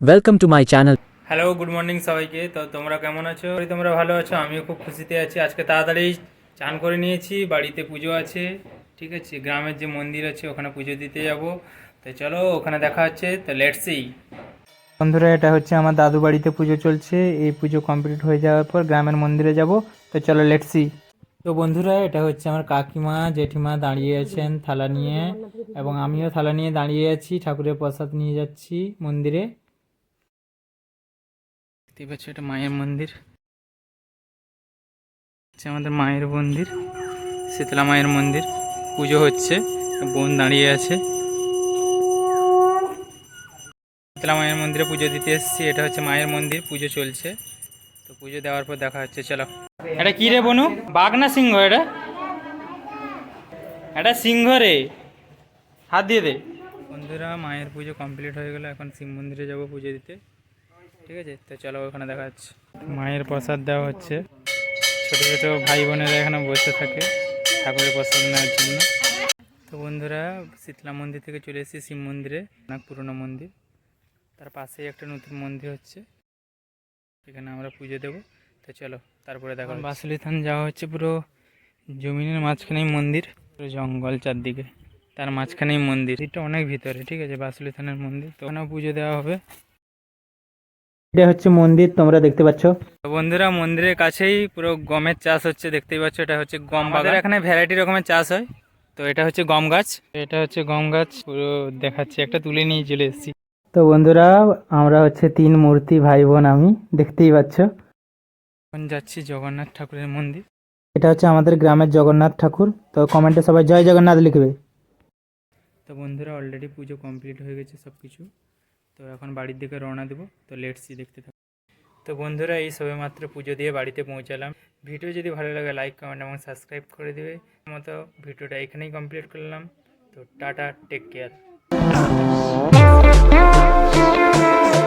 Welcome to my channel. Hello good morning সবাইকে। তো তোমরা কেমন আছো? তোমরা ভালো আছো আমিও খুব খুশিতে আছি। আজকে তাড়াতাড়ি চান করে নিয়েছি বাড়িতে পুজো আছে ঠিক আছে? গ্রামের যে মন্দির আছে ওখানে পুজো দিতে যাব। তো চলো ওখানে দেখা হচ্ছে। তো লেটস সি বন্ধুরা এটা হচ্ছে আমার দাদু বাড়িতে পুজো চলছে। এই পুজো কমপ্লিট হয়ে যাওয়ার পর গ্রামের মন্দিরে যাব। তো চলো লেটস সি তো বন্ধুরা এটা হচ্ছে আমার কাকিমা জেঠিমা দাঁড়িয়ে আছেন থালা নিয়ে। এবং আমিও থালা নিয়ে দাঁড়িয়ে আছি ঠাকুরের প্রসাদ নিয়ে যাচ্ছি মন্দিরে। দেখতেই পাচ্ছ, এটা মায়ের মন্দির। আমাদের মায়ের মন্দির, শীতলা মায়ের মন্দির। পুজো হচ্ছে, বোন দাঁড়িয়ে আছে। শীতলা মায়ের মন্দিরে পুজো দিতে এসেছি, এটা হচ্ছে মায়ের মন্দির, পুজো চলছে। তো পুজো দেওয়ার পর দেখা হচ্ছে, চলো। এটা কি রে বনু? বাঘ না সিংহ এটা? এটা সিংহ রে। হাত দিয়ে দে। বন্ধুরা, মায়ের পুজো কমপ্লিট হয়ে গেল, এখন শিব মন্দিরে যাব পুজো দিতে। ঠিক আছে? তো চলো ওখানে দেখা যাচ্ছে মায়ের প্রসাদ দেওয়া হচ্ছে। ছোটো ছোটো ভাই বোনেরা এখানে বসে থাকে ঠাকুরের প্রসাদ নেওয়ার জন্য। তো বন্ধুরা শীতলা মন্দির থেকে চলে এসেছি শিব মন্দিরে অনেক পুরনো মন্দির। তার পাশেই একটা নতুন মন্দির হচ্ছে। এখানে আমরা পুজো দেবো। তো চলো তারপরে দেখো বাসুলি থান যাওয়া হচ্ছে পুরো জমিনের মাঝখানেই মন্দির পুরো জঙ্গল চারদিকে। তার মাঝখানেই মন্দির। এটা অনেক ভিতরে ঠিক আছে? বাসুলি থানের মন্দির। তো ওখানেও পুজো দেওয়া হবে। এটা হচ্ছে মন্দির তোমরা দেখতে পাচ্ছ। বন্ধুরা মন্দিরের কাছেই পুরো গমের চাষ হচ্ছে দেখতেই পাচ্ছ এটা হচ্ছে গম বাগান। এখানে ভ্যারাইটি রকমের চাষ হয়। তো এটা হচ্ছে গম গাছ। এটা হচ্ছে গম গাছ পুরো দেখাচ্ছি একটা তুলে নিয়ে চলে এসেছি। তো বন্ধুরা আমরা হচ্ছে তিন মূর্তি ভাই বোন আমি দেখতেই পাচ্ছ। এখন যাচ্ছি জগন্নাথ ঠাকুরের মন্দির। এটা হচ্ছে আমাদের গ্রামের জগন্নাথ ঠাকুর। তো কমেন্টে সবাই জয় জগন্নাথ লিখবে। তো বন্ধুরা অলরেডি পুজো কমপ্লিট হয়ে গেছে সব কিছু তো এখন বাড়ির দিকে রওনা দেবো। তো লেটসি দেখতে থাকো। তো বন্ধুরা, এই সবে মাত্র পুজো দিয়ে বাড়িতে পৌঁছালাম। ভিডিও যদি ভালো লাগে লাইক কমেন্ট এবং সাবস্ক্রাইব করে দেবে। মতো ভিডিওটা এখানেই কমপ্লিট করলাম। তো টাটা টেক কেয়ার